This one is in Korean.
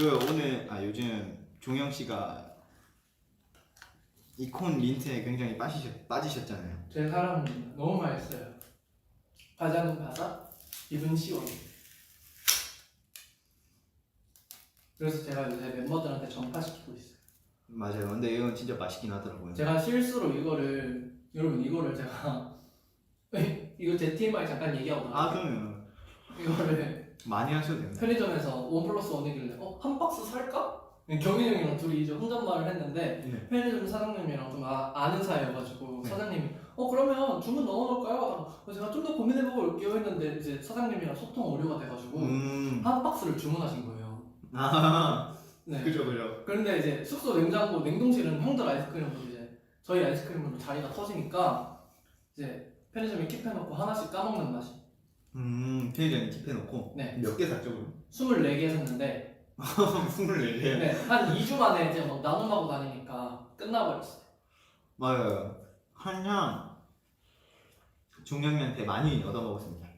그 오늘 아 요즘 종영 씨가 이콘 민트에 굉장히 빠지셨 빠지셨잖아요. 제 사랑입니다. 너무 맛있어요. 과자는 바삭, 입은 시원. 그래서 제가 요새 멤버들한테 전파시키고 있어요. 맞아요. 근데 이건 진짜 맛있긴 하더라고요. 제가 실수로 이거를 여러분 이거를 제가 이거 제 TMI 잠깐 얘기하고 아 나갈게요. 그러면 이거를 많이 하셔도 됩니다. 편의점에서 원 플러스 원이길래 어? 한 박스 살까? 경희 형이랑 둘이 이제 혼잣말을 했는데 네. 편의점 사장님이랑 좀 아, 아는 사이여가지고 네. 사장님이 어 그러면 주문 넣어놓을까요? 어, 제가 좀 더 고민해보고 올게요 했는데 이제 사장님이랑 소통 오류가 돼가지고 음. 한 박스를 주문하신 거예요 아 네. 그죠 그죠. 그런데 이제 숙소 냉장고 냉동실은 형들 아이스크림으로 이제 저희 아이스크림으로 자리가 터지니까 이제 편의점에 킵해놓고 하나씩 까먹는 맛이 음 편의점에 킵해놓고 네. 몇 개 샀죠 그럼? 24개 샀는데 24개. 네, 한 2주 만에 이제 막 나눔하고 다니니까 끝나버렸어요 맞아요. 한양 종영이한테 많이 얻어먹었습니다.